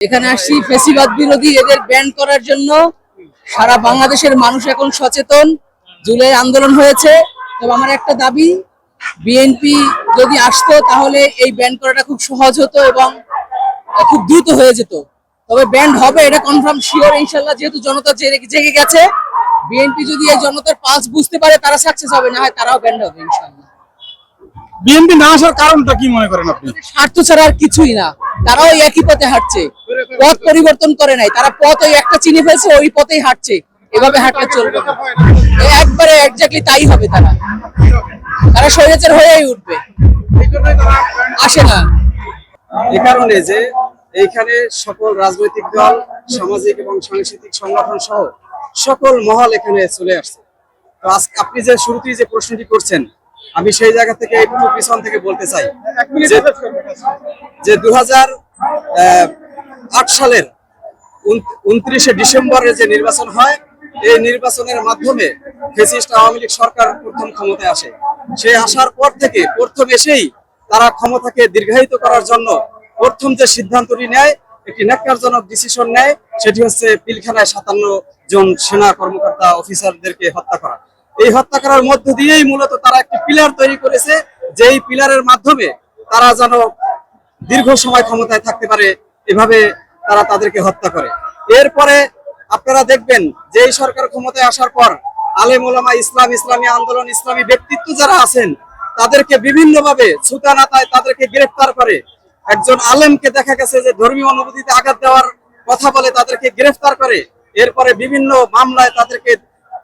এখানে আসছি ফেসিবাদ বিরোধী এদের ব্যান করার জন্য। সারা বাংলাদেশের মানুষ এখন সচেতন। জুলাই আন্দোলন হয়েছে। তবে আমার একটা দাবি বিএনপি যদি আসতো তাহলে এই ব্যান করাটা খুব সহজ হতো এবং খুব দ্রুত হয়ে যেত। তবে ব্যান্ড হবে, এটা কনফার্ম শিওর ইনশাল্লাহ, যেহেতু জনতা জেগে জেগে গেছে। বিএনপি যদি এই জনতার পালস বুঝতে পারে, তারা সাকসেস হবে, না হয় তারাও ব্যান্ড হবে, ইনশাল্লাহ। বিএনপি না আসার কারণটা কি মনে করেন আপনি? স্বার্থ ছাড়া আর কিছুই না। তারাও একই পথে হাঁটছে। পথ পরিবর্তন করে নাই। তারা পথ ওই একটা চিনি ফেলছে ওই পথেই হাঁটছে। এভাবে হাঁটলে চলবে এ একবারে একজাক্টলি তাই হবে তারা। তারা স্বৈরাচার হয়েই উঠবে। আসে না। এ কারণে যে এইখানে সকল রাজনৈতিক দল সামাজিক এবং সাংস্কৃতিক সংগঠন সহ সকল মহল এখানে চলে আসছে। তো আপনি যে শুরুতেই যে প্রশ্নটি করছেন আমি সেই জায়গা থেকে একটু পিছন থেকে বলতে চাই যে- দু আট সালের উনত্রিশে ডিসেম্বরের যে নির্বাচন হয় এই নির্বাচনের মাধ্যমে ফেসিস্ট আওয়ামী লীগ সরকার প্রথম ক্ষমতায় আসে। সে আসার পর থেকে প্রথম এসেই তারা ক্ষমতাকে দীর্ঘায়িত করার জন্য প্রথম যে সিদ্ধান্তটি নেয় একটি ন্যাক্কারজনক ডিসিশন নেয় সেটি হচ্ছে পিলখানায় সাতান্ন জন সেনা কর্মকর্তা অফিসারদেরকে হত্যা করা। এই হত্যা করার মধ্য দিয়েই মূলত তারা একটি পিলার তৈরি করেছে, যেই পিলারের মাধ্যমে তারা যেন দীর্ঘ সময় ক্ষমতায় থাকতে পারে, এভাবে তারা তাদেরকে হত্যা করে। এরপরে আপনারা দেখবেন যে এই সরকার ক্ষমতায় আসার পর আলেম ওলামা ইসলাম, ইসলামী আন্দোলন, ইসলামী ব্যক্তিত্ব যারা আছেন, তাদেরকে বিভিন্নভাবে ছুতানাতায় তাদেরকে গ্রেফতার করে। একজন আলেমকে দেখা গেছে যে ধর্মীয় অনুভূতিতে আঘাত দেওয়ার কথা বলে তাদেরকে গ্রেফতার করে। এরপরে বিভিন্ন মামলায় তাদেরকে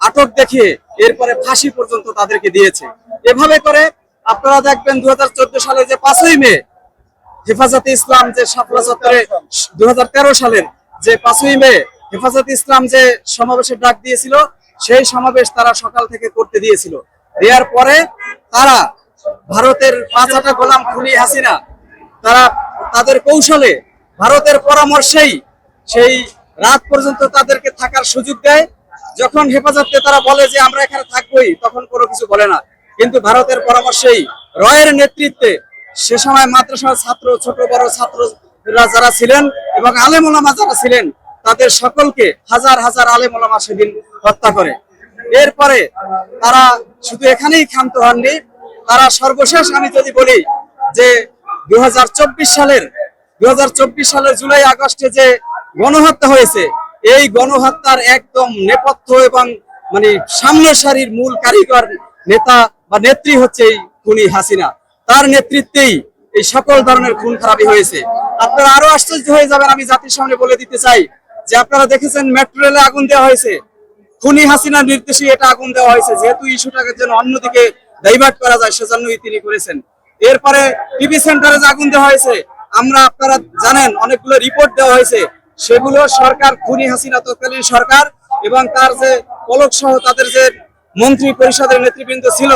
আটক দেখিয়ে এরপরে ফাঁসি পর্যন্ত তাদেরকে দিয়েছে। এভাবে করে আপনারা দেখবেন দু সালে যে পাঁচই মে হেফাজতে ইসলাম যে শাপলা চত্বরে দু সালের যে পাঁচই মে হেফাজতে ইসলাম যে সমাবেশের ডাক দিয়েছিল, সেই সমাবেশ তারা সকাল থেকে করতে দিয়েছিল। দেওয়ার পরে তারা ভারতের পাঁচাটা গোলাম খুনি হাসিনা, তারা তাদের কৌশলে ভারতের পরামর্শেই সেই রাত পর্যন্ত তাদেরকে থাকার সুযোগ দেয়। যখন হেফাজতে তারা বলে যে আমরা এখানে থাকবোই, তখন কোনো কিছু বলে না। কিন্তু ভারতের পরামর্শেই, রয়ের নেতৃত্বে সে সময় মাদ্রাসার ছাত্র, ছোট, বড় ছাত্ররা যারা ছিলেন এবং আলেম ওলামা যারা ছিলেন, তাদের সকলকে হাজার হাজার আলেম ওলামা সেদিন হত্যা করে। এরপরে তারা শুধু এখানেই ক্ষান্ত হননি, তারা সর্বশেষ আমি যদি বলি যে দু হাজার চব্বিশ সালের দু হাজার চব্বিশ সালের জুলাই আগস্টে যে গণহত্যা হয়েছে এই গণহত্যার একদম নেপথ্য এবং মানে সামনের সারির মূল কারিগর নেতা বা নেত্রী হচ্ছে এই খুনি হাসিনা। তার নেতৃত্বেই এই সকল ধরনের খুন খারাপি হয়েছে। আপনারা আরও আশ্চর্য হয়ে যাবেন, আমি জাতির সামনে বলে দিতে চাই যে আপনারা দেখেছেন মেট্রো রেলে আগুন দেওয়া হয়েছে। খুনি হাসিনার নির্দেশে এটা আগুন দেওয়া হয়েছে। যেহেতু ইস্যুটাকে যেন অন্যদিকে ডাইভার্ট করা যায়, সেজন্যই তিনি করেছেন। এরপরে টিভি সেন্টারে যে আগুন দেওয়া হয়েছে, আমরা আপনারা জানেন, অনেকগুলো রিপোর্ট দেওয়া হয়েছে। সেগুলো সরকার, খুনি হাসিনা তৎকালীন সরকার এবং তার যে পলক সহ তাদের যে মন্ত্রী পরিষদের নেতৃবৃন্দ ছিল,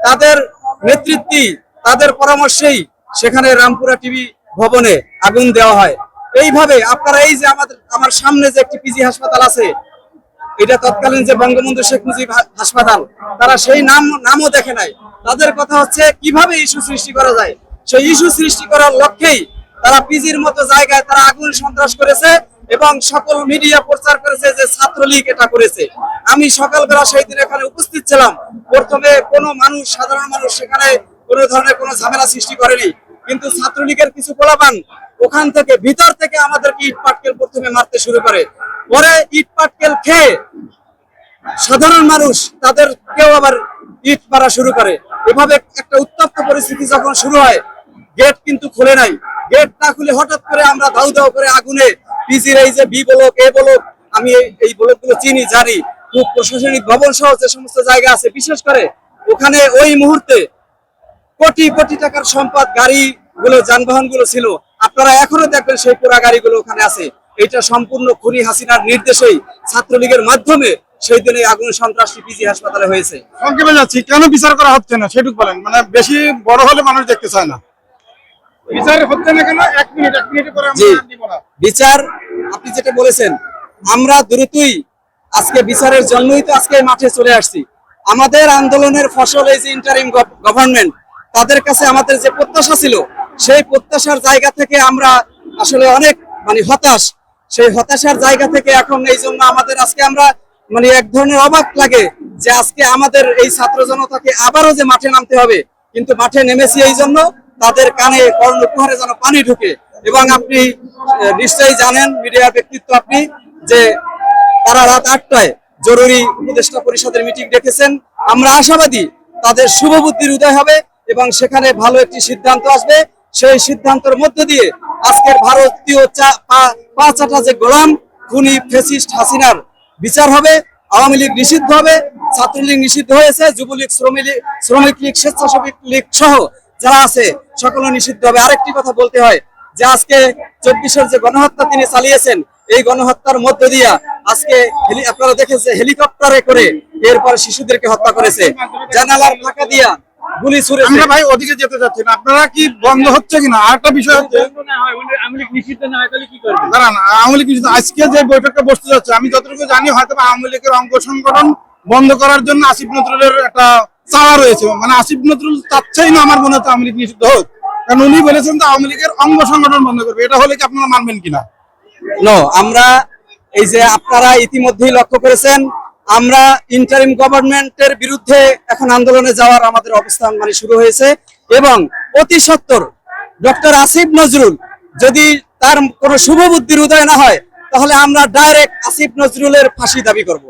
তাদের নেতৃত্বে, তাদের পরামর্শেই সেখানে রামপুরা টিভি ভবনে আগুন দেওয়া হয়। এইভাবে আপনারা এই যে আমাদের, আমার সামনে যে একটি পিজি হাসপাতাল আছে, এটা তৎকালীন যে বঙ্গবন্ধু শেখ মুজিব হাসপাতাল, তারা সেই নাম, নামও দেখে নাই। তাদের কথা হচ্ছে, কীভাবে ইস্যু সৃষ্টি করা যায়? সেই ইস্যু সৃষ্টি করার লক্ষ্যেই তারা পিজির মতো জায়গায় তারা আগুন সন্ত্রাস করেছে এবং সকল মিডিয়া প্রচার করেছে যে ছাত্রলীগ এটা করেছে। আমি সকালবেলা সেই দিন এখানে উপস্থিত ছিলাম। প্রথমে কোনো মানুষ, সাধারণ মানুষ সেখানে কোনো ধরনের কোনো ঝামেলা সৃষ্টি করেনি। কিন্তু ছাত্রলীগের কিছু পোলাপান ওখান থেকে, ভিতর থেকে আমাদেরকে ইট পাটকেল প্রথমে মারতে শুরু করে। পরে ইট পাটকেল খেয়ে সাধারণ মানুষ তাদের কেউ আবার ইট মারা শুরু করে। এভাবে একটা উত্তপ্ত পরিস্থিতি যখন শুরু হয় গেট কিন্তু খুলে নাই। গেট না খুলে হঠাৎ করে আমরা দাউ দাউ করে আগুনে পিজির এই যে বি ব্লক, এ ব্লক, আমি এই- এই ব্লকগুলো চিনি, জানি। খুব প্রশাসনিক ভবন সহ যে সমস্ত জায়গা আছে, বিশেষ করে ওখানে ওই মুহূর্তে কোটি কোটি টাকার সম্পদ গাড়ি গুলো যানবাহনগুলো ছিল। আপনারা এখনও দেখবেন সেই পোড়া গাড়িগুলো ওখানে আছে। এটা সম্পূর্ণ খুনি হাসিনার নির্দেশেই ছাত্রলীগের মাধ্যমে সেই দিনে আগুন সন্ত্রাসী পিজি হাসপাতালে হয়েছে। সংক্ষেপে যাচ্ছি, কেন বিচার করা হচ্ছে না? সেটুকু বলেন। মানে বেশি বড় হলে মানুষ দেখতে চায় না। বিচার হচ্ছে না কেন? এক মিনিট এক মিনিট পরে আমরা বিচার আপনি যেটা বলেছেন আমরা দ্রুতই আজকে বিচারের জন্যই তো আজকে মাঠে চলে আসছি। আমাদের আন্দোলনের ফসল এই যে ইন্টারিম গভর্নমেন্ট তাদের কাছে আমাদের যে প্রত্যাশা ছিল সেই প্রত্যাশার জায়গা থেকে আমরা আসলে অনেক মানে হতাশ। সেই হতাশার জায়গা থেকে এখন এই জন্য আমাদের আজকে আমরা মানে এক ধরনের অবাক লাগে যে আজকে আমাদের এই ছাত্র জনতাকে আবারও যে মাঠে নামতে হবে কিন্তু মাঠে নেমেছি এই জন্য তাদের কানে কর্ণকুহারে যেন পানি ঢুকে। এবং আপনি নিশ্চয়ই জানেন, মিডিয়া ব্যক্তিত্ব আপনি, যে তারা রাত আটটায় জরুরি উপদেষ্টা পরিষদের মিটিং ডেকেছেন। আমরা আশাবাদী তাদের শুভ বুদ্ধির উদয় হবে এবং সেখানে ভালো একটি সিদ্ধান্ত আসবে। সেই সিদ্ধান্তের মধ্য দিয়ে আজকের ভারতীয় পা- পাঁচ আটা যে গোলাম, খুনি ফেসিস্ট হাসিনার বিচার হবে, আওয়ামী লীগ নিষিদ্ধ হবে, ছাত্রলীগ নিষিদ্ধ হয়েছে, যুবলীগ শ্রমিক লীগ শ্রমিক লীগ স্বেচ্ছাসেবী লীগ সহ যারা আছে, সকলে নিষিদ্ধ হবে। আরেকটি কথা বলতে হয় যে আজকে চব্বিশের যে গণহত্যা তিনি চালিয়েছেন, এই গণহত্যার মধ্য দিয়া আজকে আপনারা দেখেছে হেলিকপ্টারে করে এরপর শিশুদেরকে হত্যা করেছে। জানালার ফাঁকা দিয়া আমি যতটুকু জানি হয়তো আওয়ামী লীগের অঙ্গ সংগঠন বন্ধ করার জন্য আসিফ নজরুলের একটা চাওয়া রয়েছে। মানে আসিফ নজরুল চাচ্ছেই না আমার মনে হচ্ছে আওয়ামী লীগ নিষিদ্ধ হোক। কারণ উনি বলেছেন তো আওয়ামী লীগের অঙ্গ সংগঠন বন্ধ করবে। এটা হলে কি আপনারা মানবেন কিনা? আমরা এই যে আপনারা ইতিমধ্যেই লক্ষ্য করেছেন, আমরা ইন্টারিম গভর্নমেন্টের বিরুদ্ধে এখন আন্দোলনে যাওয়ার আমাদের অবস্থান মানে শুরু হয়েছে। এবং অতি সত্তর ডক্টর আসিফ নজরুল যদি তার কোনো শুভ বুদ্ধির উদয় না হয়, তাহলে আমরা ডাইরেক্ট আসিফ নজরুলের ফাঁসি দাবি করব।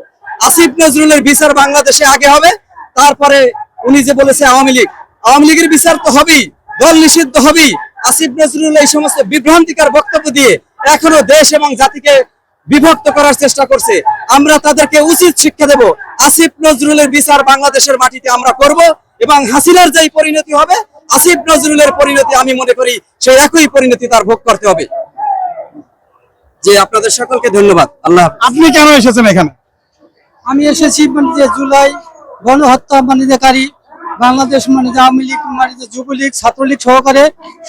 আসিফ নজরুলের বিচার বাংলাদেশে আগে হবে তারপরে উনি যে বলেছে আওয়ামী লীগ আওয়ামী লীগের বিচার তো হবেই দল নিষিদ্ধ হবেই। আসিফ নজরুল এই সমস্ত বিভ্রান্তিকর বক্তব্য দিয়ে এখনও দেশ এবং জাতিকে বিভক্ত করার চেষ্টা করছে। আমরা তাদেরকে উচিত শিক্ষা দেব আসিফ নজরুলের বিচার বাংলাদেশের মাটিতে আমরা করব এবং হাসিনার যেই পরিণতি হবে আসিফ নজরুলের পরিণতি আমি মনে করি সেই একই পরিণতি তার ভোগ করতে হবে। যে আপনাদের সকলকে ধন্যবাদ। আল্লাহ আপনি কেন এসেছেন এখানে? আমি এসেছি মানে যে জুলাই গণহত্যা মানিকারী বাংলাদেশ মানে আওয়ামী লীগ মানে যুবলীগ, ছাত্রলীগ সহকারে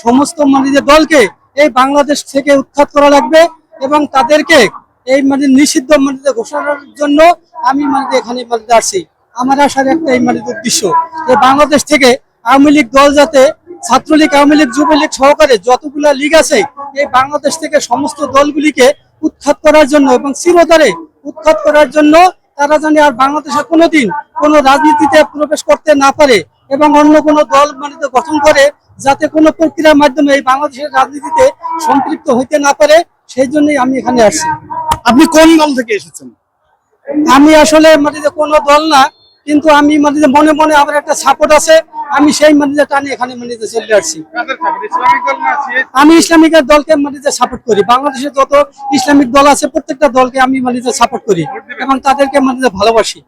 সমস্ত মানে দলকে এই বাংলাদেশ থেকে উৎখাত করা লাগবে এবং তাদেরকে এই মানে নিষিদ্ধ মানে ঘোষণার জন্য আমি মানে এখানে মানে আসছি। আমার আসার একটা এই মানে উদ্দেশ্য যে বাংলাদেশ থেকে আওয়ামী লীগ দল যাতে ছাত্রলীগ, আওয়ামী লীগ, যুবলীগ সহকারে যতগুলা লীগ আছে, এই বাংলাদেশ থেকে সমস্ত দলগুলিকে উৎখাত করার জন্য এবং চিরতরে উৎখাত করার জন্য তারা জানে আর বাংলাদেশে কোনোদিন কোনো রাজনীতিতে প্রবেশ করতে না পারে এবং অন্য কোনো দল মানে গঠন করে যাতে কোনো প্রক্রিয়ার মাধ্যমে এই বাংলাদেশের রাজনীতিতে সম্পৃক্ত হইতে না পারে সেই জন্যই আমি এখানে আসছি। আপনি কোন দল থেকে এসেছেন? আমি আসলে মানে কোনো দল না কিন্তু আমি মানে মনে মনে আমার একটা সাপোর্ট আছে আমি সেই মানে টানে এখানে মানে চলে আসছি। আমি ইসলামিক দলকে মানে সাপোর্ট করি। বাংলাদেশের যত ইসলামিক দল আছে প্রত্যেকটা দলকে আমি মানে সাপোর্ট করি এবং তাদেরকে মানে ভালোবাসি।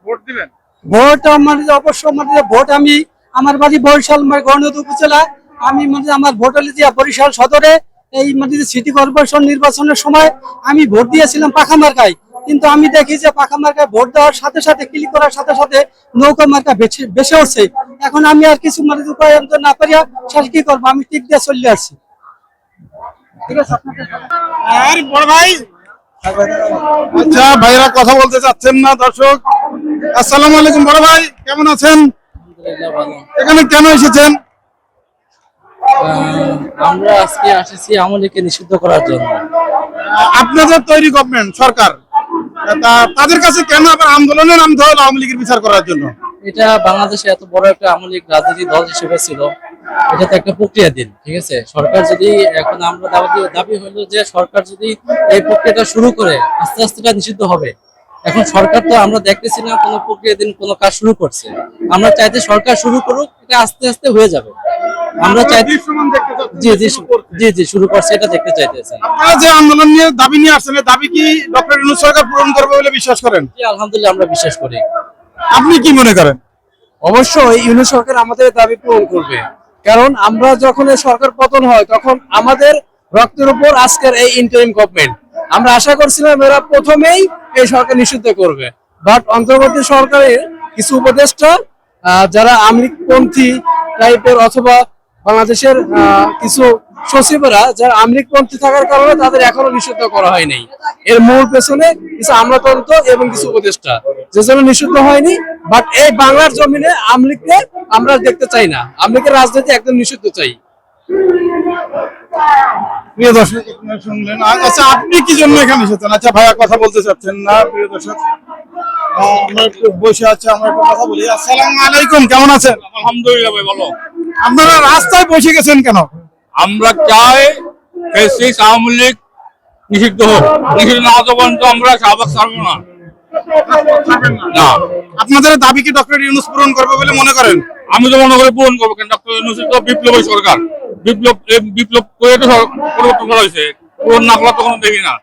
ভোট মানে অবশ্য মানে ভোট আমি আমার বাড়ি বরিশাল মানে গণনদী উপজেলা। আমি মানে আমার ভোট হলে যে বরিশাল সদরে এই মানে সিটি কর্পোরেশন নির্বাচনের সময় আমি ভোট দিয়েছিলাম পাখা মার্কায় কিন্তু আমি দেখি যে পাখা মার্কায় ভোট দেওয়ার সাথে সাথে ক্লিক করার সাথে সাথে নৌকা মার্কা বেছে বেছে উঠছে। এখন আমি আর কিছু মানে উপায় না পারিয়া শেষ কি করব? আমি টিক দিয়ে চলে আসছি। ঠিক আছে আপনাদের আর বড় ভাই? আচ্ছা ভাইরা কথা বলতে চাচ্ছেন না দর্শক। আসসালামু আলাইকুম বড় ভাই কেমন আছেন? এখানে কেন এসেছেন? আমরা আজকে আসেছি আমলিকে নিষিদ্ধ করার জন্য। আপনাদের তৈরি গভর্নমেন্ট সরকার। তাদের কাছে কেন আবার আন্দোলনে নামতে হলো আওয়ামী লীগের বিচার করার জন্য? এটা বাংলাদেশে এত বড় একটা আমলিক রাজনীতি দল হিসেবে ছিল এটা তো একটা প্রক্রিয়া দিন, ঠিক আছে? সরকার যদি এখন আমরা দাবি দাবি হলো যে সরকার যদি এই প্রক্রিয়াটা শুরু করে, আস্তে আস্তে এটা নিষিদ্ধ হবে। এখন সরকার তো আমরা দেখতেছি না কোনো প্রক্রিয়া দিন কোনো কাজ শুরু করছে। আমরা চাইতে সরকার শুরু করুক, এটা আস্তে আস্তে হয়ে যাবে। আমরা চাচ্ছেন। জি জি জি জি শুরু করছে এটা দেখতে চাইতেছি আপনারা যে আন্দোলন নিয়ে দাবি নিয়ে আসছেন দাবি কি ডক্টর সরকার পূরণ করবে বলে বিশ্বাস করেন? আলহামদুলিল্লাহ আমরা বিশ্বাস করি। আপনি কি মনে করেন? অবশ্যই ইউনিট সরকার আমাদের দাবি পূরণ করবে। কারণ আমরা যখন এই সরকার পতন হয় তখন আমাদের রক্তের উপর আজকের এই ইন্টারিম গভর্নমেন্ট আমরা আশা করছিলাম এরা প্রথমেই এই সরকার নিষিদ্ধ করবে। বাট অন্তর্বর্তী সরকারের কিছু উপদেষ্টা যারা আমরিকপন্থী টাইপের অথবা বাংলাদেশের আহ, কিছু সচিবরা যারা আমরিকপন্থী থাকার কারণে তাদের এখনও নিষিদ্ধ করা হয়নি এর মূল পেছনে কিছু আমলাতন্ত্র এবং কিছু উপদেষ্টা যে জন্য নিষিদ্ধ হয়নি বাট এই বাংলার জমিনে আমলিগকে আমরা দেখতে চাই না। আমলিগের রাজনীতি একদম নিষিদ্ধ চাই। প্রিয় দর্শক শুনলেন। আচ্ছা আপনি কি জন্য এখানে এসেছেন? আচ্ছা ভাইয়া কথা বলতে চাচ্ছেন না প্রিয় দর্শক। আমরা একটু বসে আছি আমরা একটু কথা বলি। আসসালামু আলাইকুম কেমন আছেন? আলহামদুলিল্লাহ ভাই বলো আপনারা রাস্তায় বসে গেছেন কেন? আমরা চাই ফেসিস আওয়ামী লীগ নিষিদ্ধ হোক। নিষিদ্ধ না হতে পর্যন্ত আমরা শাহবাগ ছাড়বো না। না। আপনাদের দাবি কি ডক্টর ইউনুস পূরণ করবে বলে মনে করেন? আমি তো মনে করি পূরণ করব কেন ডক্টর ইউনূস তো বিপ্লবী সরকার। বিপ্লব বিপ্লব করে তো পরিবর্তন করা হয়েছে। পূরণ না করা তো কোনো দেখি না।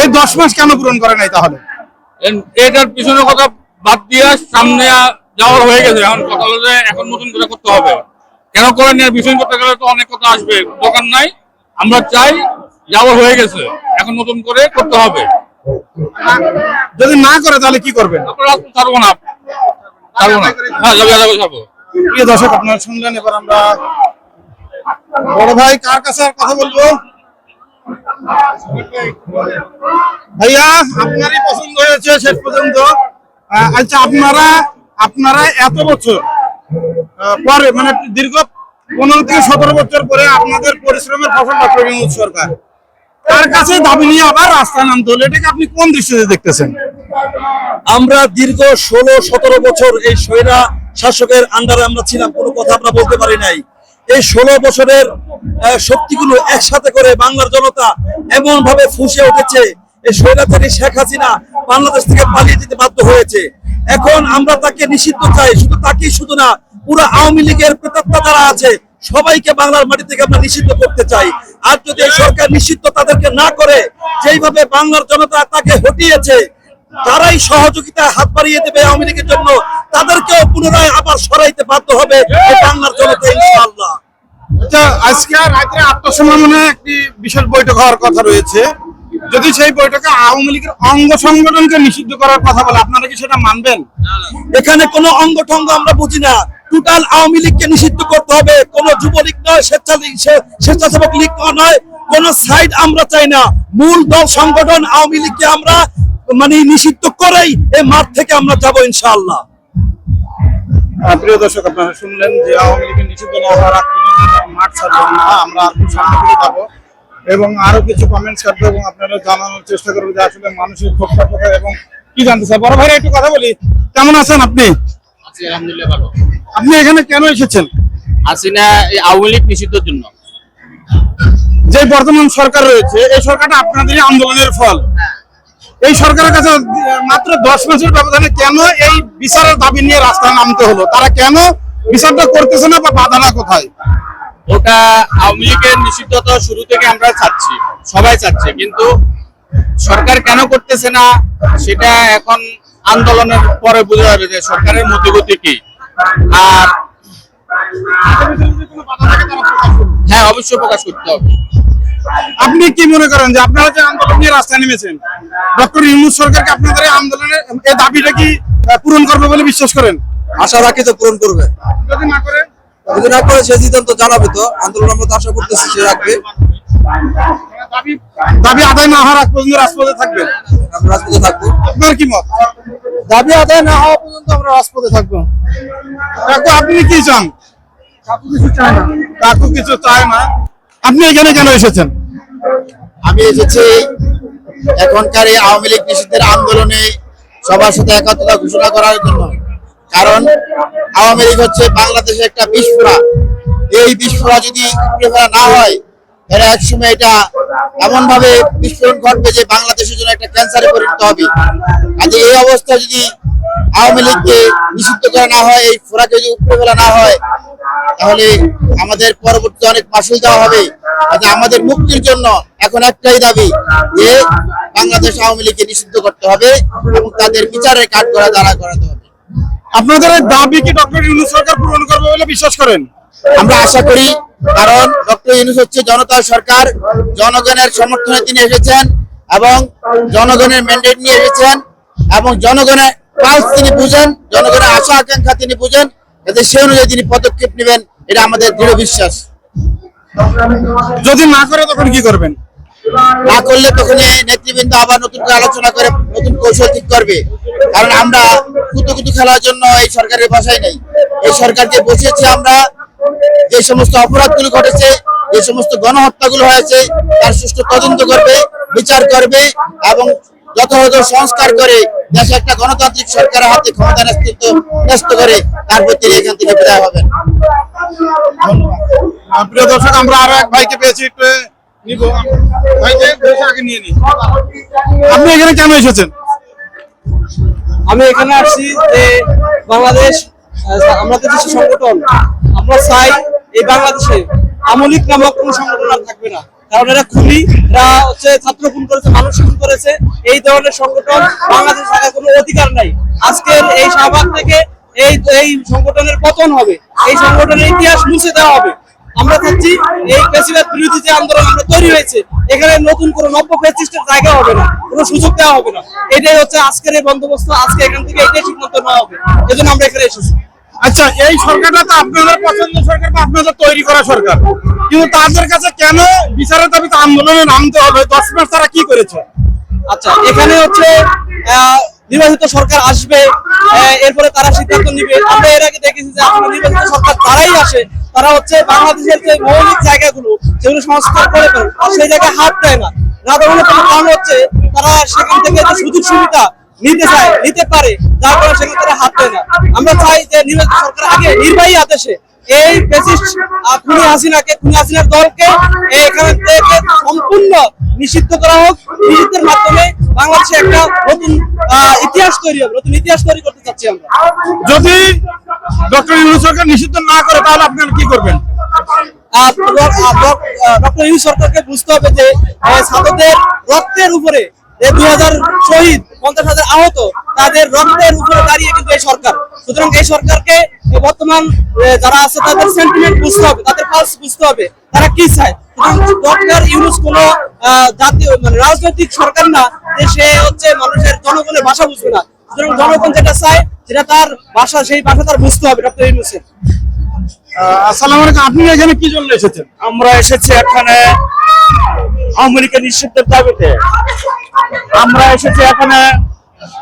এই দশ মাস কেন পূরণ করে নাই তাহলে? এটার পিছনে কথা বাদ দিয়ে সামনে যাওয়ার হয়ে গেছে। এখন কথা হলো যে এখন নতুন করে করতে হবে। কেন করেন আর বিষয় করতে গেলে তো অনেক কথা আসবে। দোকান নাই। আমরা চাই যাওয়ার হয়ে গেছে। এখন নতুন করে করতে হবে। যদি না করে তাহলে কি করবেন? ছাড়বো না। ছাড়বো না। হ্যাঁ যাবে প্রিয় দর্শক আপনারা শুনলেন এবার আমরা বড় ভাই কার কাছে আর কথা বলব? ভাইয়া আপনারই পছন্দ হয়েছে শেষ পর্যন্ত। আচ্ছা আপনারা আপনারা এত বছর পরে মানে দীর্ঘ পনেরো থেকে সতেরো বছর পরে আপনাদের পরিশ্রমের ফসল ডক্টর সরকার। তার কাছে দাবি নিয়ে আবার রাস্তায় নামতে হলো। এটাকে আপনি কোন দৃষ্টিতে দেখতেছেন? আমরা দীর্ঘ ষোলো, সতেরো বছর এই স্বৈরা শাসকের আন্ডারে আমরা ছিলাম, কোনো কথা আমরা বলতে পারি নাই। এই ষোলো বছরের শক্তিগুলো একসাথে করে বাংলার জনতা এমন ভাবে ফুসে উঠেছে। এই স্বৈরাচারী শেখ হাসিনা বাংলাদেশ থেকে পালিয়ে যেতে বাধ্য হয়েছে। এখন আমরা তাকে নিষিদ্ধ চাই। শুধু তাকেই শুধু না পুরো আওয়ামী লীগের প্রেতাত্মা যারা আছে, সবাইকে বাংলার মাটি থেকে আমরা নিষিদ্ধ করতে চাই। আর যদি এই সরকার নিষিদ্ধ তাদেরকে না করে, যেইভাবে বাংলার জনতা তাকে হটিয়েছে, তারাই সহযোগিতায় হাত বাড়িয়ে দেবে আওয়ামী লীগের জন্য, তাদেরকেও পুনরায় আবার সরাইতে বাধ্য হবে বাংলার জনতা, ইনশাআল্লাহ। আচ্ছা আজকে রাত্রে আটটার একটি বিশেষ বৈঠক হওয়ার কথা রয়েছে। যদি সেই বৈঠকে আওয়ামী লীগের অঙ্গ সংগঠনকে নিষিদ্ধ করার কথা বলে আপনারা কি সেটা মানবেন? এখানে কোনো অঙ্গ ঠঙ্গ আমরা বুঝি না। টোটাল আওয়ামী লীগকে নিষিদ্ধ করতে হবে। কোনো যুবলীগ নয় স্বেচ্ছালীগ স্বেচ্ছাসেবক লীগ নয়। কোন সাইড আমরা চাই না। মূল দল সংগঠন আওয়ামী লীগকে আমরা মানে নিষিদ্ধ করেই এই মাঠ থেকে আমরা যাব ইনশাআল্লাহ। প্রিয় দর্শক আপনারা শুনলেন যে আওয়ামী লীগের নিষিদ্ধ না হওয়ার মাঠ ছাড়বেন না। আমরা যাব। এবং আরও কিছু কমেন্টস কাটবো এবং আপনারা জানানোর চেষ্টা করব যে আসলে মানুষের ক্ষোভটা কোথায় এবং কি জানতে চাই বড় ভাই একটু কথা বলি। কেমন আছেন আপনি? আলহামদুলিল্লাহ ভালো। আপনি এখানে কেন এসেছেন? হাসিনা এই আওয়ামী লীগ নিষিদ্ধের জন্য। যে বর্তমান সরকার রয়েছে এই সরকারটা আপনাদের আন্দোলনের ফল। এই সরকারের কাছে মাত্র দশ মাসের ব্যবধানে কেন এই বিচারের দাবি নিয়ে রাস্তায় নামতে হলো? তারা কেন বিচারটা করতেছে না বা বাধাটা কোথায়? ওটা আওয়ামী লীগের নিষিদ্ধ তো শুরু থেকে আমরা চাচ্ছি সবাই চাচ্ছে কিন্তু সরকার কেন করতেছে না সেটা এখন আন্দোলনের পরে বোঝা যাবে যে সরকারের মতিগতি কি। আর হ্যাঁ অবশ্যই প্রকাশ করতে হবে। আপনি কি মনে করেন যে আপনারা যে আন্দোলন নিয়ে রাস্তায় নেমেছেন ডক্টর ইউনুস সরকারকে আপনাদের আন্দোলনের এই দাবিটা কি পূরণ করবে বলে বিশ্বাস করেন? আশা রাখি তো পূরণ করবে। যদি না করে? যদি না করে সে সিদ্ধান্ত জানাবে তো। আন্দোলন আমরা তো আশা করতেছি সে রাখবে। দাবি দাবি আদায় না হওয়ার আগ পর্যন্ত রাজপথে থাকবেন আমরা রাজপথে থাকব। আপনার কি মত? দাবি আদায় না হওয়া পর্যন্ত আমরা রাজপথে থাকব। কাকু আপনি কি চান? কাকু কিছু চায় না। কাকু কিছু চায় না। আপনি এখানে কেন এসেছেন? আমি এসেছি এখনকার এই আওয়ামী লীগ নিষিদ্ধের আন্দোলনে সবার সাথে একাত্মতা ঘোষণা করার জন্য। কারণ আওয়ামী লীগ হচ্ছে বাংলাদেশের একটা বিস্ফোরা। এই বিস্ফোরা যদি না হয়, তাহলে একসময় এটা এমন ভাবে বিস্ফোরণ ঘটবে যে বাংলাদেশের জন্য একটা ক্যান্সারে পরিণত হবে। আজ এই অবস্থা যদি আওয়ামী লীগকে নিষিদ্ধ করা না হয়, এই ফোরাকে যদি উপড়ে ফেলা না হয়, তাহলে আমাদের পরবর্তী অনেক মাসুল দেওয়া হবে। কাজে আমাদের মুক্তির জন্য এখন একটাই দাবি যে বাংলাদেশ আওয়ামী লীগকে নিষিদ্ধ করতে হবে এবং তাদের বিচারের কাঠ করা দাঁড়া করাতে হবে। আপনাদের দাবি কি ডক্টর ইউনুস সরকার পূরণ করবে বলে বিশ্বাস করেন? আমরা আশা করি কারণ ডক্টর ইউনুস হচ্ছে জনতার সরকার জনগণের সমর্থনে তিনি এসেছেন এবং জনগণের ম্যান্ডেট নিয়ে এসেছেন এবং জনগণের পালস তিনি বুঝেন জনগণের আশা আকাঙ্ক্ষা তিনি বুঝেন। যাতে সে অনুযায়ী তিনি পদক্ষেপ নেবেন এটা আমাদের দৃঢ় বিশ্বাস। যদি না করে তখন কি করবেন? না করলে তখন নেতৃবৃন্দ আবার নতুন করে আলোচনা করে, নতুন কৌশল ঠিক করবে। কারণ আমরা কুতু কুতু খেলার জন্য এই সরকারের ভাষায় নেই। এই সরকারকে বসিয়েছি আমরা, যে সমস্ত অপরাধগুলো ঘটেছে, যে সমস্ত গণহত্যাগুলো হয়েছে, তার সুষ্ঠু তদন্ত করবে, বিচার করবে এবং যথাযথ সংস্কার করে দেশে একটা গণতান্ত্রিক সরকারের হাতে ক্ষমতা ন্যস্ত ন্যস্ত করে তারপর তিনি এখান থেকে বিদায় হবেন। প্রিয় দর্শক, আমরা আরও এক ভাইকে পেয়েছি আপনি এখানে কেন এসেছেন? আমি এখানে আসছি যে বাংলাদেশ আমাদের দেশের সংগঠন আমরা চাই এই বাংলাদেশে আমলিক নামক কোনো সংগঠন আর থাকবে না। কারণ এরা খুনি এরা হচ্ছে ছাত্র খুন করেছে মানুষ খুন করেছে। এই ধরনের সংগঠন বাংলাদেশ থাকার কোনো অধিকার নাই। আজকের এই শাহবাগ থেকে এই এই সংগঠনের পতন হবে। এই সংগঠনের ইতিহাস মুছে দেওয়া হবে। আমরা চাচ্ছি এই পেশিবাদ বিরোধী যে আন্দোলন আমরা তৈরি হয়েছে এখানে নতুন কোনো নব্য ফেসিস্টের জায়গা হবে না কোনো সুযোগ দেওয়া হবে না। এটাই হচ্ছে আজকের এই বন্দোবস্ত আজকে এখান থেকে এটাই সিদ্ধান্ত নেওয়া হবে। এজন্য আমরা এখানে এসেছি। আচ্ছা এই সরকারটা তো আপনাদের পছন্দের সরকার বা আপনাদের তৈরি করা সরকার। কিন্তু তাদের কাছে কেন বিচারের দাবিতে আন্দোলনে নামতে হবে? দশ মাস তারা কি করেছে? আচ্ছা এখানে হচ্ছে আহ, নির্বাচিত সরকার আসবে এরপরে তারা সিদ্ধান্ত নিবে। আমরা এর আগে দেখেছি যে আসলে নির্বাচিত সরকার তারাই আসে তারা হচ্ছে বাংলাদেশের যে মৌলিক জায়গাগুলো যেগুলো সংস্কার করে সেই জায়গায় হাত দেয় না। না কারণ হচ্ছে তারা সেখান থেকে যে সুযোগ সুবিধা নিতে চায়, নিতে পারে, যার কারণে সেখানে তারা হাত দেয় না। আমরা চাই যে সরকার আগে নির্বাহী আদেশে এই খুনি হাসিনাকে, খুনি হাসিনার দলকে থেকে সম্পূর্ণ নিষিদ্ধ করা হোক। নিষিদ্ধের মাধ্যমে বাংলাদেশে একটা নতুন ইতিহাস তৈরি হবে, নতুন ইতিহাস তৈরি করতে চাচ্ছি আমরা। যদি ডক্টর সরকার নিষিদ্ধ না করে, তাহলে আপনারা কি করবেন? ডক্টর সরকারকে বুঝতে হবে যে ছাত্রদের রক্তের উপরে সুতরাং এই সরকারকে বর্তমান যারা আছে, তাদের সেন্টিমেন্ট বুঝতে হবে, তাদের বুঝতে হবে, তারা কি ডক্টর জাতীয় মানে রাজনৈতিক সরকার না সে হচ্ছে মানুষের জনগণের ভাষা বুঝবে না। সুতরাং জনগণ যেটা চায় যেটা তার ভাষা সেই ভাষা তার বুঝতে হবে ডক্টর ইউনুসের। আসসালামু আলাইকুম। আপনি এখানে কি জন্য এসেছেন? আমরা এসেছি এখানে লীগের নিষিদ্ধের দাবিতে। আমরা এসেছি এখানে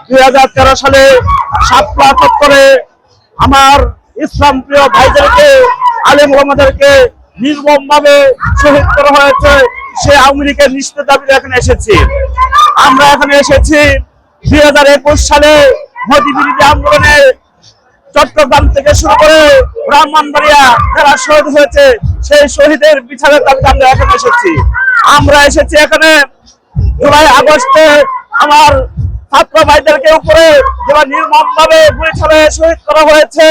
দুই হাজার তেরো সালে সাতলা করে আমার ইসলাম প্রিয় ভাইদেরকে আলেম ওলামাদেরকে নির্মম ভাবে শহীদ করা হয়েছে। সে লীগের নিষিদ্ধের দাবিতে এখানে এসেছি। আমরা এখানে এসেছি দুই হাজার একুশ সালে মোদী আন্দোলনে চট্টগ্রাম থেকে শুরু করে ব্রাহ্মণবাড়িয়া যারা শহীদ হয়েছে, সেই শহীদের বিচারের দাবিতে আমরা এখানে এসেছি। আমরা এসেছি এখানে জুলাই আগস্টে আমার ছাত্র ভাইদেরকে উপরে যেভাবে নির্মম ভাবে গুলি শহীদ করা হয়েছে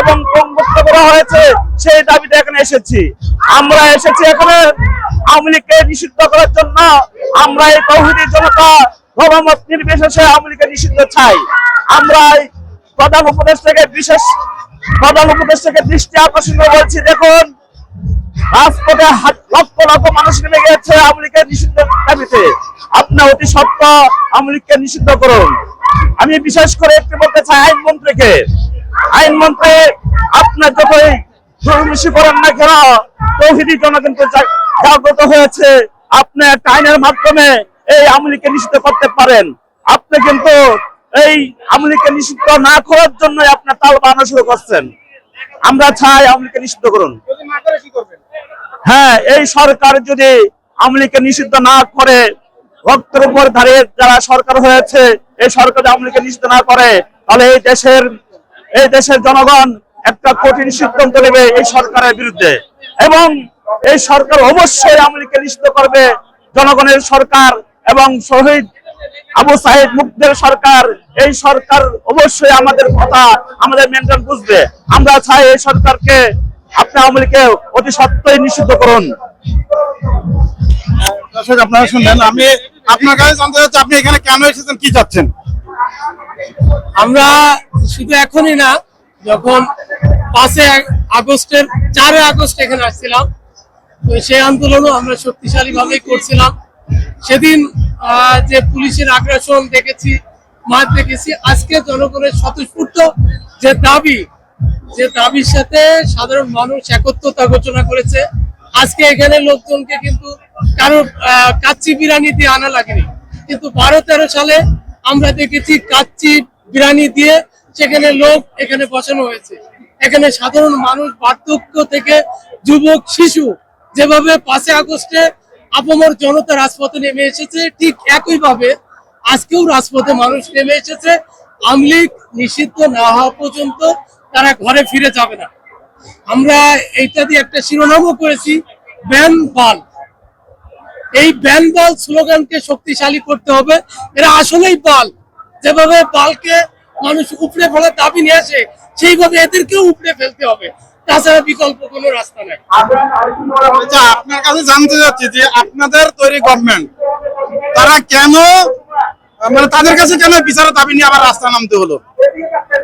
এবং পঙ্গুত্ব করা হয়েছে, সেই দাবিতে এখানে এসেছি। আমরা এসেছি এখানে আওয়ামী লীগকে নিষিদ্ধ করার জন্য। আমরা এই তৌহিদি জনতা ধর্মমত নির্বিশেষে লীগকে নিষিদ্ধ চাই আমরা প্রধান উপদেশ থেকে বিশেষ প্রধান উপদেশ থেকে দৃষ্টি আকর্ষণ দেখুন, রাজপথে লক্ষ লক্ষ মানুষ নেমে গেছে নিষিদ্ধ দাবিতে। অতি সত্য নিষিদ্ধ করুন। আমি বিশেষ করে একটু বলতে চাই আইন আইনমন্ত্রীকে। আইনমন্ত্রী, আপনার যতই দুর্মিশি করেন না কেন, তৌহিদি জন কিন্তু জাগ্রত হয়েছে। আপনি একটা আইনের মাধ্যমে এই আওয়ামী লীগকে নিষিদ্ধ করতে পারেন। আপনি কিন্তু এই আওয়ামী লীগকে নিষিদ্ধ না করার জন্য আপনার তাল বানানো শুরু করছেন। আমরা চাই আওয়ামী লীগকে নিষিদ্ধ করুন। হ্যাঁ এই সরকার যদি আওয়ামী লীগকে নিষিদ্ধ না করে, রক্তের উপর দাঁড়িয়ে যারা সরকার হয়েছে, এই সরকার যদি আওয়ামী লীগকে নিষিদ্ধ না করে, তাহলে এই দেশের এই দেশের জনগণ একটা কঠিন সিদ্ধান্ত নেবে এই সরকারের বিরুদ্ধে। এবং এই সরকার অবশ্যই আওয়ামী লীগকে নিষিদ্ধ করবে। জনগণের সরকার এবং শহীদ আবু সাহেব মুক্তের সরকার এই সরকার অবশ্যই আমাদের কথা আমাদের মেনটেন বুঝবে। আমরা চাই এই সরকারকে আপনি আওয়ামী লীগকে অতি সত্যই নিষিদ্ধ করুন। দর্শক আপনারা শুনলেন আমি আপনার কাছে জানতে চাচ্ছি আপনি এখানে কেন এসেছেন কি চাচ্ছেন? আমরা শুধু এখনই না যখন পাঁচে আগস্টের চারে আগস্ট এখানে আসছিলাম তো সেই আন্দোলনও আমরা শক্তিশালী ভাবে করছিলাম। সেদিন যে পুলিশের আগ্রাসন দেখেছি মার দেখেছি, আজকে জনগণের স্বতঃস্ফূর্ত যে দাবি, যে দাবির সাথে সাধারণ মানুষ একত্রতা ঘোষণা করেছে, আজকে এখানে লোকজনকে কিন্তু কারও কাচ্চি বিরিয়ানি দিয়ে আনা লাগেনি। কিন্তু বারো তেরো সালে আমরা দেখেছি কাচ্চি বিরানি দিয়ে সেখানে লোক এখানে বসানো হয়েছে। এখানে সাধারণ মানুষ, বার্ধক্য থেকে যুবক, শিশু যেভাবে পাঁচই আগস্টে আপমর জনতা রাজপথে নেমে এসেছে, ঠিক একইভাবে আজকেও রাজপথে মানুষ নেমে এসেছে। আমলিগ নিষিদ্ধ না হওয়া পর্যন্ত তারা ঘরে ফিরে যাবে না। আমরা এইটা দিয়ে একটা শিরোনামও করেছি, ব্যান বাল। এই ব্যান বল স্লোগানকে শক্তিশালী করতে হবে। এরা আসলেই বাল। যেভাবে বালকে মানুষ উপড়ে ফেলার দাবি নিয়ে আসে, সেইভাবে এদেরকেও উপড়ে ফেলতে হবে। তাছাড়া বিকল্প কোনো রাস্তা নেই। আচ্ছা আপনার কাছে জানতে চাচ্ছি যে আপনাদের তৈরি গভর্নমেন্ট তারা কেন মানে তাদের কাছে কেন বিচারের দাবি নিয়ে আবার রাস্তা নামতে হলো?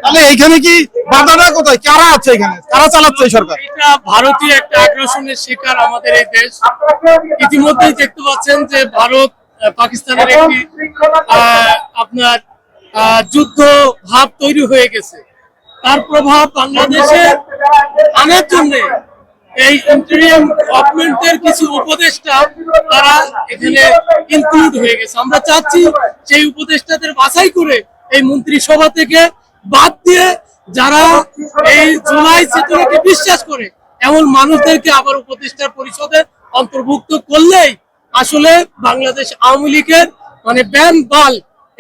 তাহলে এইখানে কি বাধাটা কোথায়? কারা আছে এখানে? কারা চালাচ্ছে সরকার? এটা ভারতীয় একটা আগ্রাসনের শিকার আমাদের এই দেশ। ইতিমধ্যেই দেখতে পাচ্ছেন যে ভারত পাকিস্তানের একটি আহ, আপনার যুদ্ধ ভাব তৈরি হয়ে গেছে। তার প্রভাব বাংলাদেশে আনার জন্য এই ইন্টারিয়াম গভর্নমেন্টের কিছু উপদেষ্টা তারা এখানে ইনক্লুড হয়ে গেছে। আমরা চাচ্ছি সেই উপদেষ্টাদের বাছাই করে এই মন্ত্রিসভা থেকে বাদ দিয়ে যারা এই জুলাই চেতনাকে বিশ্বাস করে, এমন মানুষদেরকে আবার উপদেষ্টার পরিষদে অন্তর্ভুক্ত করলেই আসলে বাংলাদেশ আওয়ামী লীগের মানে ব্যান বাল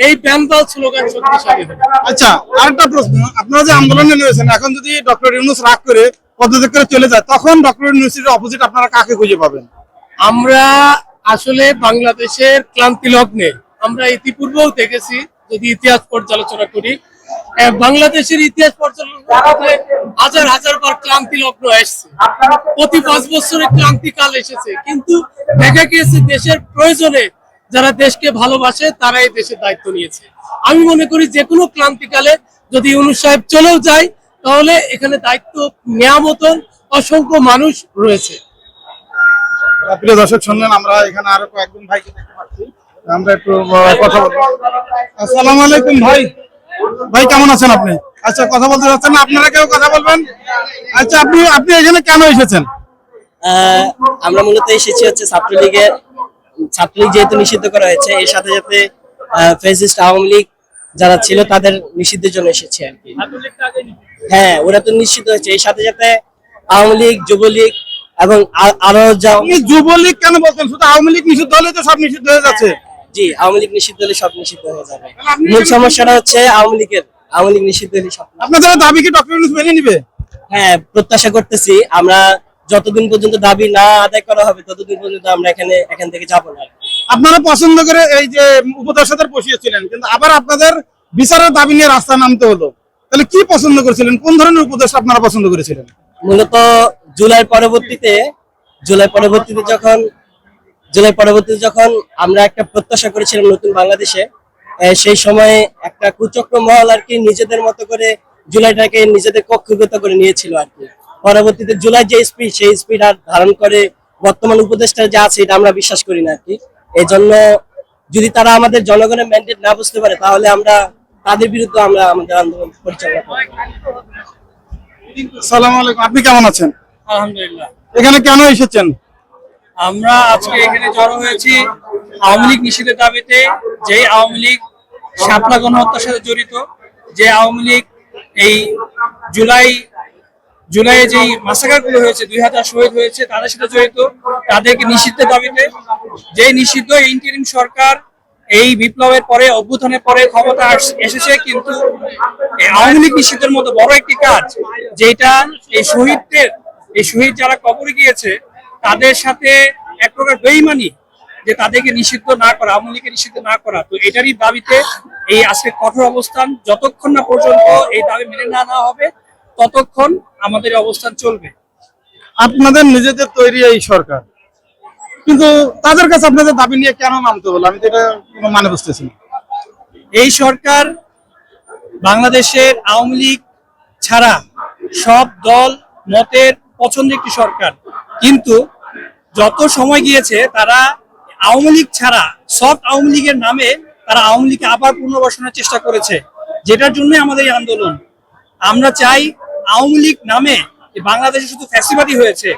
এই ব্যান বাল স্লোগান শক্তিশালী আচ্ছা আরেকটা প্রশ্ন। আপনারা যে আন্দোলনে নেমেছেন এখন যদি ডক্টর ইউনুস রাগ করে পদত্যাগ করে চলে যায় তখন ডক্টর ইউনুসের অপোজিট আপনারা কাকে খুঁজে পাবেন? আমরা আসলে বাংলাদেশের ক্লান্তি লগ্নে আমরা ইতিপূর্বেও দেখেছি যদি ইতিহাস পর্যালোচনা করি বাংলাদেশের ইতিহাস পর্যালোচনা হাজার হাজার বার ক্লান্তি লগ্ন এসছে। প্রতি পাঁচ বছরে ক্লান্তিকাল এসেছে। কিন্তু দেখা গিয়েছে দেশের প্রয়োজনে যারা দেশকে ভালোবাসে তারা এই দেশের দায়িত্ব নিয়েছে। আমি মনে করি যে কোনো ক্লান্তিকালে যদি ইউনুস সাহেব চলেও যায় তাহলে এখানে দায়িত্ব নেওয়া মতন অসংখ্য মানুষ রয়েছে। প্রিয় দর্শক শুনলেন আমরা এখানে আরও কয়েকজন ভাইকে দেখতে পাচ্ছি। আমরা একটু কথা বলব। আসসালামু আলাইকুম ভাই। ভাই কেমন আছেন আপনি? আচ্ছা কথা বলতে চাচ্ছেন না আপনারা কেউ কথা বলবেন? আচ্ছা আপনি আপনি এখানে কেন এসেছেন? আহ, আমরা মূলত এসেছি হচ্ছে ছাত্রলীগের ছাত্রলীগ যেহেতু নিষিদ্ধ করা হয়েছে এর সাথে সাথে ফেসিস্ট আওয়ামী লীগ যারা ছিল তাদের নিষিদ্ধের জন্য এসেছে আর কি। হ্যাঁ ওরা তো নিষিদ্ধ হয়েছে। এর সাথে সাথে আওয়ামী লীগ যুবলীগ এবং আরও যা যুবলীগ কেন বলছেন? শুধু আওয়ামী লীগ নিষিদ্ধ হলে তো সব নিষিদ্ধ হয়ে যাচ্ছে। জি আওয়ামী লীগ নিষিদ্ধ হলে সব নিষিদ্ধ হয়ে যাবে। মূল সমস্যাটা হচ্ছে আওয়ামী লীগের। আওয়ামী লীগ নিষিদ্ধ হলে সব আপনাদের দাবি কি ডক্টর মেনে নিবে? হ্যাঁ প্রত্যাশা করতেছি। আমরা যতদিন পর্যন্ত দাবি না আদায় করা হবে ততদিন পর্যন্ত আমরা এখানে এখান থেকে যাব না। আপনারা পছন্দ করে এই যে উপদেষ্টাদের বসিয়েছিলেন কিন্তু আবার আপনাদের বিচারের দাবি নিয়ে রাস্তায় নামতে হলো। তাহলে কি পছন্দ করেছিলেন? কোন ধরনের উপদেষ্টা আপনারা পছন্দ করেছিলেন? মূলত জুলাই পরবর্তীতে জুলাই পরবর্তীতে যখন জুলাই পরবর্তীতে যখন আমরা একটা প্রত্যাশা করেছিলাম নতুন বাংলাদেশে সেই সময়ে একটা কুচক্র মহল আর কি নিজেদের মতো করে জুলাইটাকে নিজেদের কক্ষগত করে নিয়েছিল আর কি। পরবর্তীতে জুলাই যে স্পিড সেই স্পিড আর ধারণ করে বর্তমান উপদেষ্টা যা আছে এটা আমরা বিশ্বাস করি না আর কি। এই জন্য যদি তারা আমাদের জনগণের ম্যান্ডেট না বুঝতে পারে তাহলে আমরা তাদের বিরুদ্ধে আমরা আমাদের আন্দোলন পরিচালনা করব। সালাম আলাইকুম আপনি কেমন আছেন? আলহামদুলিল্লাহ। এখানে কেন এসেছেন? আমরা আজকে এখানে জড়ো হয়েছি আওয়ামী লীগ নিষিদ্ধের দাবিতে যে আওয়ামী লীগ শাপলা গণহত্যার সাথে জড়িত যে আওয়ামী লীগ এই জুলাই জুলাইয়ে যেই মাসাকারগুলো হয়েছে, দুই হাজার শহীদ হয়েছে তাদের সাথে জড়িত। তাদেরকে নিষিদ্ধের দাবিতে যে নিষিদ্ধ ইন্টারিম সরকার এই বিপ্লবের পরে, অভ্যুত্থানের পরে ক্ষমতা এসেছে, কিন্তু আওয়ামী লীগ নিষিদ্ধের মতো বড় একটি কাজ যেটা এই শহীদদের, এই শহীদ যারা কবরে গিয়েছে, তাদের সাথে এক প্রকার বেইমানি যে তাদেরকে নিষিদ্ধ না করা, আওয়ামী লীগকে নিষিদ্ধ না করা। তো এটারই দাবিতে এই আজকে কঠোর অবস্থান, যতক্ষণ না পর্যন্ত এই দাবি মেনে না নেওয়া হবে ততক্ষণ আমাদের অবস্থান চলবে? আপনাদের নিজেদের তৈরি এই সরকার। কিন্তু তাদের কাছে আপনাদের দাবি নিয়ে কেন নামতে হলো? আমি তো এটা কোনো মানে বুঝতেছি না। এই সরকার বাংলাদেশের আওয়ামী লীগ ছাড়া সব দল মতের পছন্দের একটি সরকার। কিন্তু যত সময় গিয়েছে তারা আওয়ামী লীগ ছাড়া সফট আওয়ামী লীগের নামে তারা আওয়ামী লীগকে আবার পুনর্বাসনের চেষ্টা করেছে যেটার জন্য আমাদের এই আন্দোলন। আমরা চাই আওয়ামী লীগ নামে বাংলাদেশে শুধু ফ্যাসিবাদী হয়েছে,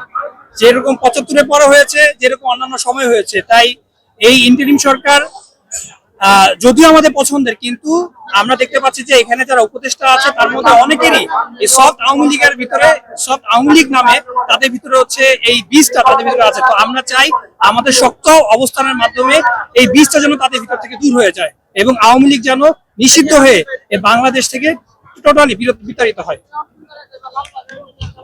যেরকম পঁচাত্তরে পরে হয়েছে, যেরকম অন্যান্য সময় হয়েছে, তাই এই ইন্টারিম সরকার যদিও আমাদের পছন্দের, কিন্তু আমরা দেখতে পাচ্ছি যে এখানে যারা উপদেষ্টা আছে, তার মধ্যে অনেকেরই এই সফট আওয়ামী লীগের ভিতরে সফট আওয়ামী লীগ নামে তাদের ভিতরে হচ্ছে এই বীজটা তাদের ভিতরে আছে। তো আমরা চাই আমাদের শক্ত অবস্থানের মাধ্যমে এই বীজটা যেন তাদের ভিতর থেকে দূর হয়ে যায় এবং আওয়ামী লীগ যেন নিষিদ্ধ হয়ে বাংলাদেশ থেকে টোটালি বিতাড়িত হয়। 老板，这肉价